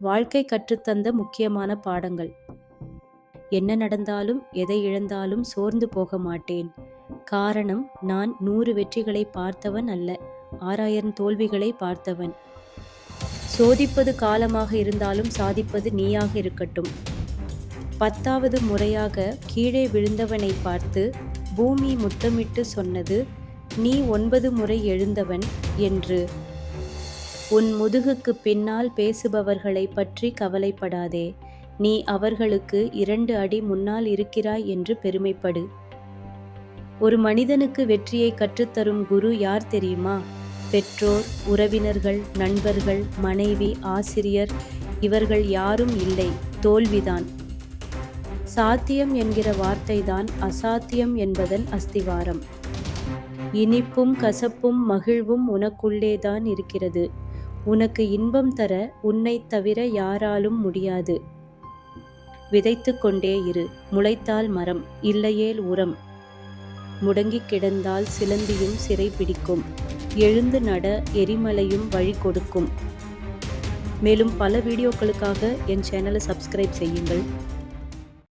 வாழ்க்கை கற்றுத்தந்த முக்கியமான பாடங்கள். என்ன நடந்தாலும் எதை இழந்தாலும் சோர்ந்து போக மாட்டேன். காரணம் நான் நூறு வெற்றிகளை பார்த்தவன் அல்ல ஆறாயிரம் தோல்விகளை பார்த்தவன். சோதிப்பது காலமாக இருந்தாலும் சாதிப்பது நீயாக இருக்கட்டும். பத்தாவது முறையாக கீழே விழுந்தவனை பார்த்து பூமி முத்தமிட்டு சொன்னது நீ ஒன்பது முறை எழுந்தவன் என்று. உன் முதுகுக்கு பின்னால் பேசுபவர்களை பற்றி கவலைப்படாதே. நீ அவர்களுக்கு இரண்டு அடி முன்னால் இருக்கிறாய் என்று பெருமைப்படு. ஒரு மனிதனுக்கு வெற்றியை கற்றுத்தரும் குரு யார் தெரியுமா? பெற்றோர் உறவினர்கள் நண்பர்கள் மனைவி ஆசிரியர் இவர்கள் யாரும் இல்லை. தோல்விதான். சாத்தியம் என்கிற வார்த்தைதான் அசாத்தியம் என்பதன் அஸ்திவாரம். இனிப்பும் கசப்பும் மகிழ்வும் உனக்குள்ளேதான் இருக்கிறது. உனக்கு இன்பம் தர உன்னைத் தவிர யாராலும் முடியாது. விதைத்து கொண்டே இரு. முளைத்தால் மரம் இல்லையேல் உரம். முடங்கிக் கிடந்தால் சிலந்தியும் சிறை பிடிக்கும். எழுந்து நட எரிமலையும் வழி கொடுக்கும். மேலும் பல வீடியோக்களுக்காக என் சேனலை சப்ஸ்கிரைப் செய்யுங்கள்.